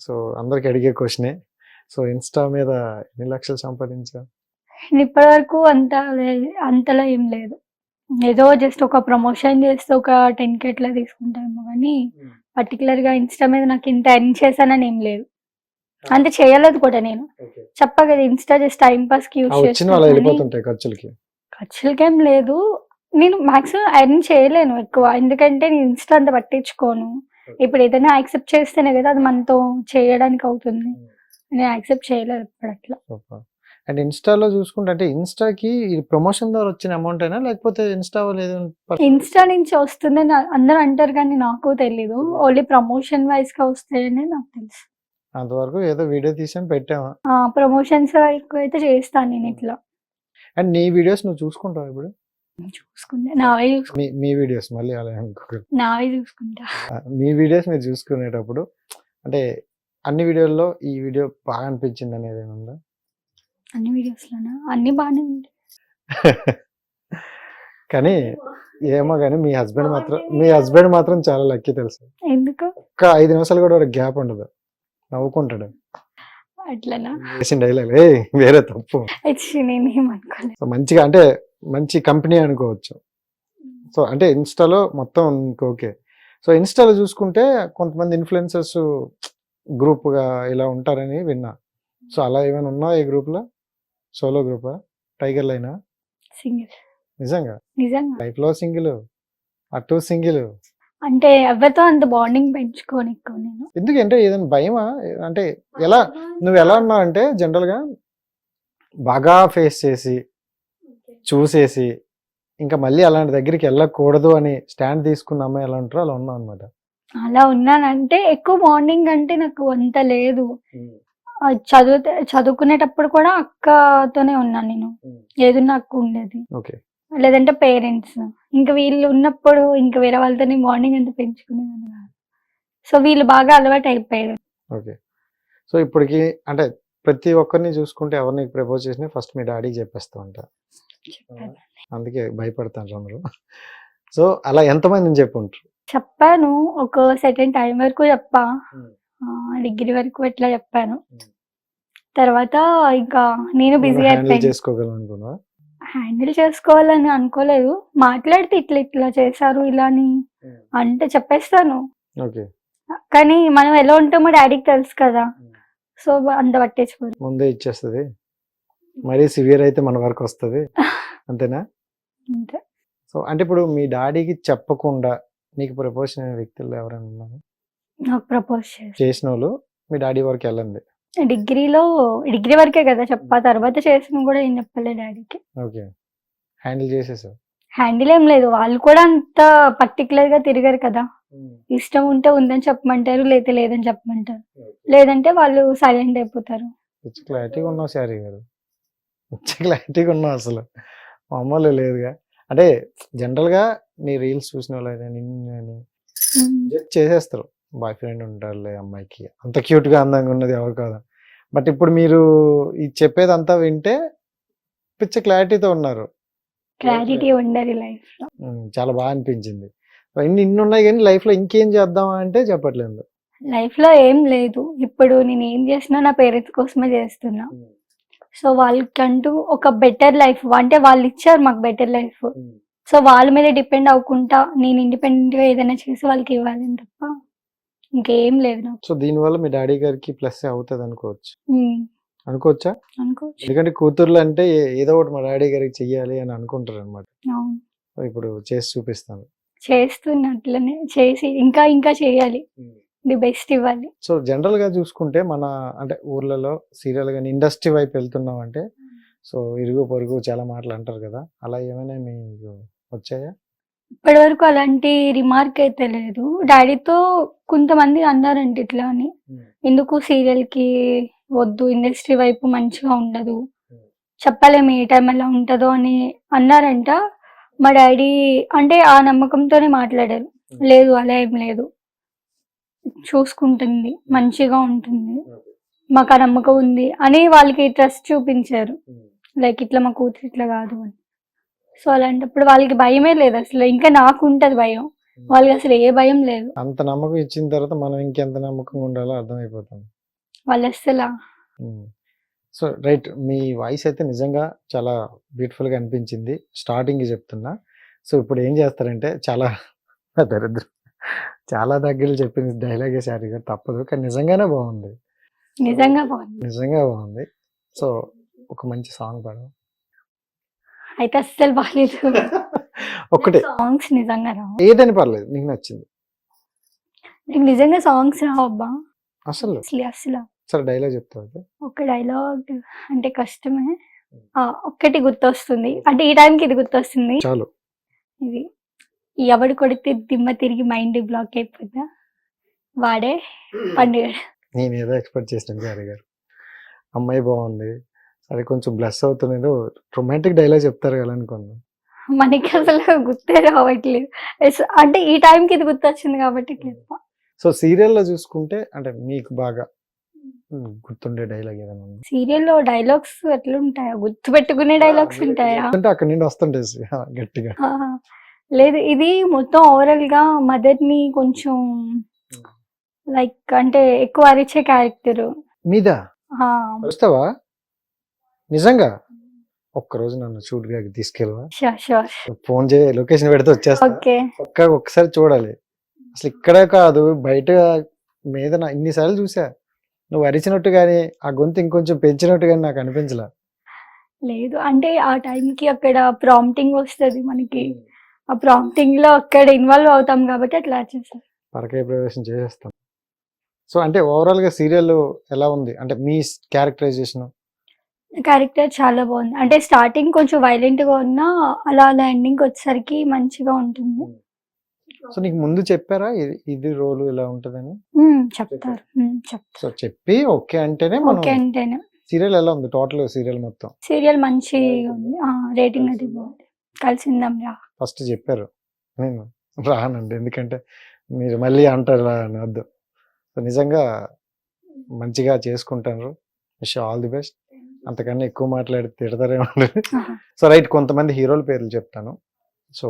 So అందరికి అడిగే క్వశ్చనే. సో ఇన్స్టా మీద ఎన్ని లక్షలు సంపాదించా ఇప్పటి వరకు అంత అంతలా ఏం లేదు. ఏదో జస్ట్ ఒక ప్రమోషన్ చేస్తే ఒక టెన్ కే అట్లా తీసుకుంటాము కానీ పర్టికులర్గా ఇన్స్టా మీద నాకు ఇంత ఎర్న్ చేశానని ఏం లేదు. అంతే చేయలేదు కూడా నేను. చెప్పా కదా ఇన్స్టా జస్ట్ టైం పాస్కి యూజ్ వాళ్ళు వెళ్ళిపోతుంటాయి ఖర్చులకి. ఖర్చులకేం లేదు. నేను మాక్సిమం ఎర్న్ చేయలేను ఎక్కువ. ఎందుకంటే నేను ఇన్స్టా అంత పట్టించుకోను. ఇప్పుడు ఏదైనా యాక్సెప్ట్ చేస్తేనే కదా అది మనతో చేయడానికి అవుతుంది. నేను యాక్సెప్ట్ చేయలేదు ఇప్పుడు అట్లా సూపర్ అండ్ ఇన్స్టాలో చూసుకుంటే అంటే ఇన్స్టాకి ప్రమోషన్ ద్వారా వచ్చిన అమౌంట్ అయినా లేకపోతే ఇన్స్టా ఏదైనా ఇన్స్టా నుంచి వస్తుందని అందరూ అంటారు కానీ నాకు తెలీదు. ఓన్లీ ప్రమోషన్ వైజ్గా వస్తాయని నాకు తెలుసు. అంతవరకు ఏదో వీడియో తీసాం పెట్టామా? ప్రమోషన్స్ వరకు అయితే చేస్తాను నేను ఇట్లా. అండ్ నీ వీడియోస్ నువ్వు చూసుకుంటావు ఇప్పుడు? చూసుకుంటా. నావే చూసుకుంటా మీ మీ వీడియోస్ మళ్ళీ అలా నావే చూసుకుంటా. మీ వీడియోస్ మీరు చూసుకునేటప్పుడు అంటే అన్ని వీడియోల్లో ఈ వీడియో బాగా అనిపించింది అనేది ఏమైనా ఉందా? అన్ని వీడియోస్ లోనా అన్ని బాగానే ఉంటాయి కానీ ఏమో కానీ మీ హస్బెండ్ మాత్రం మీ హస్బెండ్ మాత్రం చాలా లక్కీ తెలుసు. ఎందుకు? ఒక్క ఐదు నిమిషాలు కూడా గ్యాప్ ఉండదు. నవ్వుకుంటాడు. అట్లనా? చేసిన డైలాగ్ ఏ వేరే తప్పు. నేను ఏమనుకోలేదు మంచిగా అంటే మంచి కంపెనీ అనుకోవచ్చు. సో అంటే ఇన్స్టాలో మొత్తం ఓకే. సో ఇన్స్టాలో చూసుకుంటే కొంతమంది ఇన్ఫ్లుయెన్సర్స్ గ్రూప్గా ఇలా ఉంటారని విన్నా. సో అలా ఏమైనా ఉన్నా ఈ గ్రూప్లో? సోలో గ్రూపా? టైగర్ లైనా? సింగిల్. నిజంగా? నిజంగా. లైఫ్లో సింగిల్. అటు సింగిల్. అంటే ఎవరితో అంత బాండింగ్ పెంచుకోని నేను. ఎందుకంటే ఏదైనా భయమా? అంటే ఎలా నువ్వు ఎలా ఉన్నావు అంటే జనరల్గా బాగా ఫేస్ చేసి చూసేసి ఇంకా మళ్ళీ అలాంటి దగ్గరికి వెళ్ళకూడదు అని స్టాండ్ తీసుకున్న అమ్మాయి ఎలా ఉంటారో అలా ఉన్నావు అనమాట అలా ఉన్నానంటే ఎక్కువ బాండింగ్ అంటే నాకు అంత లేదు. చదివితే చదువుకునేటప్పుడు కూడా అక్కతోనే ఉన్నాను నేను. ఏదున్నా అక్క ఉండేది. ఓకే. లేదంటే పేరెంట్స్ ఇంకా వీళ్ళు ఉన్నప్పుడు ఇంకా వేరే వాళ్ళతోని బాండింగ్ అంత పెంచుకునేదాన్ని కాదు. సో వీళ్ళు బాగా అలవాటు అయిపోయారు ఓకే. సో ఇప్పటికి అంటే ప్రతి ఒక్కరిని చూసుకుంటే ఎవరిని ప్రపోజ్ చేసినా ఫస్ట్ మీ డాడీకి చెప్పేస్తా ఉంటా. అందుకే భయపడతాను అందరూ సో అలా ఎంతమందిని చెప్పుంటారు? చెప్పాను. ఒక సెకండ్ టైం వరకు చెప్పా. డిగ్రీ వరకు ఇట్లా చెప్పాను. తర్వాత ఇంకా నేను బిజీ అయిపోయాను. హ్యాండిల్ చేసుకోవాలని అనుకోలేదు. మాట్లాడితే ఇట్లా ఇట్లా చేశారు ఇలా అని అంటే చెప్పేస్తాను. ఓకే. కానీ మనం ఎలా ఉంటామో డాడీకి తెలుసు కదా. సో అంత పట్టించుకోరు ముందే ఇచ్చేస్తుంది. మరీ సివియర్ అయితే మన వరకు వస్తుంది. అంతేనా? అంతే. సో అంటే ఇప్పుడు మీ డాడీకి చెప్పకుండా నీకు ప్రపోజ్ అయిన వ్యక్తులు ఎవరైనా ఉన్నారు? నాకు ప్రపోజ్ చేసి. చేసిన వాళ్ళు మీ డాడీ వరకు వెళ్ళండి. డిగ్రీలో డిగ్రీ వరకే కదా చెప్పా. తర్వాత చేసిన కూడా ఏం చెప్పలే డాడీకి. ఓకే. హ్యాండిల్ చేసేసావు. హ్యాండిల్ ఏం లేదు. వాళ్ళు కూడా అంత పర్టికులర్గా తిరిగారు కదా. ఇష్టం ఉంటే ఉందని చెప్పమంటారు లేదా లేదని చెప్పమంటారు. లేదంటే వాళ్ళు సైలెంట్ అయిపోతారు. పిచ్చి క్లారిటీగా ఉన్నావు శారీ గారు. పిచ్చి క్లారిటీగా ఉన్నావు అసలు. మామూలు లేదుగా. అంటే జనరల్గా నీ రీల్స్ చూసిన వాళ్ళు నిన్ను జడ్జ్ చేసేస్తారు. బాయ్ ఫ్రెండ్ ఉంటారులే అమ్మాయికి. అంత క్యూట్గా అందంగా ఉన్నది ఎవరు కాదు. బట్ ఇప్పుడు మీరు ఈ చెప్పేదంతా వింటే పిచ్చ క్లారిటీతో ఉన్నారు. క్లారిటీ ఉండదు లైఫ్ చాలా బాగా అనిపించింది. ఇన్ని ఇన్ని ఉన్నాయి కానీ లైఫ్లో ఇంకేం చేద్దాం అంటే చెప్పట్లేదు. లైఫ్లో ఏం లేదు. ఇప్పుడు నేను ఏం చేసినా నా పేరెంట్స్ కోసమే చేస్తున్నా. సో వాళ్ళకంటూ ఒక బెటర్ లైఫ్ అంటే వాళ్ళు ఇచ్చారు మాకు బెటర్ లైఫ్. సో వాళ్ళ మీద డిపెండ్ అవ్వకుండా నేను ఇండిపెండెంట్గా ఏదైనా చేసి వాళ్ళకి ఇవ్వాలని తప్ప ఇంకేం లేదు నాకు. సో దీనివల్ల మీ డాడీ గారికి ప్లస్ అవుతుంది అనుకోవచ్చు. అనుకోవచ్చా? అనుకోవచ్చు. ఎందుకంటే కూతుర్లు అంటే ఏదో ఒకటి మా డాడీ గారికి చెయ్యాలి అని అనుకుంటారు అనమాట ఇప్పుడు చేసి చూపిస్తాను. చేస్తున్నట్లనే చేసి ఇంకా ఇంకా చేయాలి. ది బెస్ట్ ఇవ్వాలి. సో జనరల్గా చూసుకుంటే మన అంటే ఊర్లలో సీరియల్ కానీ ఇండస్ట్రీ వైపు వెళ్తున్నాం అంటే సో ఇరుగు పొరుగు చాలా మాటలు అంటారు కదా అలా ఏమైనా మీకు వచ్చాయా? ఇప్పటి వరకు అలాంటి రిమార్క్ అయితే లేదు. డాడీతో కొంతమంది అన్నారంట ఇట్లా అని. ఎందుకు సీరియల్కి వద్దు ఇండస్ట్రీ వైపు మంచిగా ఉండదు. చెప్పలేము ఏ టైం ఎలా ఉంటుందో అని అన్నారంట. మా డాడీ అంటే ఆ నమ్మకంతోనే మాట్లాడారు. లేదు అలా ఏం లేదు. చూసుకుంటుంది మంచిగా ఉంటుంది. మాకు ఆ నమ్మకం ఉంది అని వాళ్ళకి ట్రస్ట్ చూపించారు. లైక్ ఇట్లా మా కూతురు ఇట్లా కాదు అని. సో అలాంటప్పుడు వాళ్ళకి భయమే లేదు అసలు. ఇంకా నాకు ఉంటది భయం. వాళ్ళకి అసలు ఏ భయం లేదు. అంత నమ్మకం ఇచ్చిన తర్వాత మనం ఇంకెంత నమ్మకంగా ఉండాలో అర్థమైపోతుంది. వాళ్ళు అసలు సో రైట్ మీ వాయిస్ అయితే నిజంగా చాలా బ్యూటిఫుల్గా అనిపించింది. స్టార్టింగ్ చెప్తున్నా. సో ఇప్పుడు ఏం చేస్తారంటే చాలా దరిద్రం. చాలా దగ్గర చెప్పిన డైలాగే శారీ గారు తప్పదు. కానీ నిజంగానే బాగుంది. నిజంగా బాగుంది. నిజంగా బాగుంది. సో ఒక మంచి సాంగ్ పాడు. అయితే అస్సలు బాగాలేదు ఒక్కటే. సాంగ్స్ నిజంగా రావు ఏదని పర్లేదు. నీకు నచ్చింది. నీకు నిజంగా సాంగ్స్ రావు అబ్బా? అసలు? అసలు అసలు సరే డైలాగ్ చెప్తావు. ఒక డైలాగ్ అంటే కష్టమే. ఆ, ఒక్కటి గుర్తొస్తుంది. అంటే ఈ టైంకి ఇది గుర్తొస్తుంది. చాలు. ఇది. ఎవడు కొడితే దిమ్మ తిరిగి మైండ్ బ్లాక్ అయిపోతా వాడే పండుగ. నేను ఏదో ఎక్స్పెక్ట్ చేసాను గారి గారు. అమ్మాయి బాగుంది. సరే కొంచెం బ్లెస్ అవుతున్నదో రొమాంటిక్ డైలాగ్ చెప్తారు కదా అనుకున్నాను మనకి అసలు గుర్తే రావట్లేదు. ఎస్- అంటే ఈ టైంకి ఇది గుర్తొచ్చింది కాబట్టి. సో సీరియల్లో చూసుకుంటే అంటే మీకు బాగా గుర్తుండే డైలాగ్ ఏదైనా ఉంది? సీరియల్లో డైలాగ్స్ ఎట్లా ఉంటాయా గుర్తు పెట్టుకునే డైలాగ్స్ ఉంటాయా? అంటే అక్కడ నుండి వస్తుంటాయి. గట్టిగా. ఆ, లేదు ఇది మొత్తం ఓవరాల్గా మదర్ని కొంచెం లైక్ అంటే ఎక్కువ అరిచే క్యారెక్టర్ మీద? వస్తావా నిజంగా? ఒక్కరోజు నన్ను షూట్గా తీసుకెళ్ళవా? ఫోన్ చే లొకేషన్ పెడితే వచ్చేస్తా. ఒక్కసారి చూడాలి. అసలు ఇక్కడే కాదు బయట మీద నా ఇన్నిసార్లు చూసా. నువ్వు అరిచినట్టు కానీ ఆ గొంతు ఇంకొంచెం పెంచినట్టు కానీ నాకు అనిపించలే. లేదు అంటే ఆ టైంకి అక్కడ ప్రాంప్టింగ్ వస్తుంది మనకి. ఆ ప్రాంప్టింగ్లో అక్కడ ఇన్వాల్వ్ అవుతాం కాబట్టి అట్లా చేస్తారు పరకాయ ప్రవేశం చేసేస్తాం. సో అంటే ఓవరాల్గా సీరియల్ ఎలా ఉంది? అంటే మీ క్యారెక్టరైజేషన్ క్యారెక్టర్ చాలా బాగుంది. అంటే స్టార్టింగ్ కొంచెం వైలెంట్గా ఉన్నా అలా అలా ఎండింగ్ వచ్చేసరికి మంచిగా ఉంటుంది. సో నీకు ముందు చెప్పారా? ఇది ఇది రోల్ ఇలా ఉంటుందని? ఉమ్, చెప్తారు. ఉమ్, చెప్తారు. సో చెప్పి ఓకే అంటేనే మనం ఓకే అంటేనే. సీరియల్ ఎలా ఉంది? టోటల్ సీరియల్ మొత్తం? సీరియల్ మంచిగా ఉంది. రేటింగ్ అది బాగుంది. కలిసిందాం రా. ఫస్ట్ చెప్పారు. నేను రానండి. ఎందుకంటే మీరు మళ్ళీ అంటారు వద్దు. సో నిజంగా మంచిగా చేసుకుంటారు. Wish all the best. అంతకన్నా ఎక్కువ మాట్లాడి తిడతారేమో సో రైట్ కొంతమంది హీరోల పేర్లు చెప్తాను. సో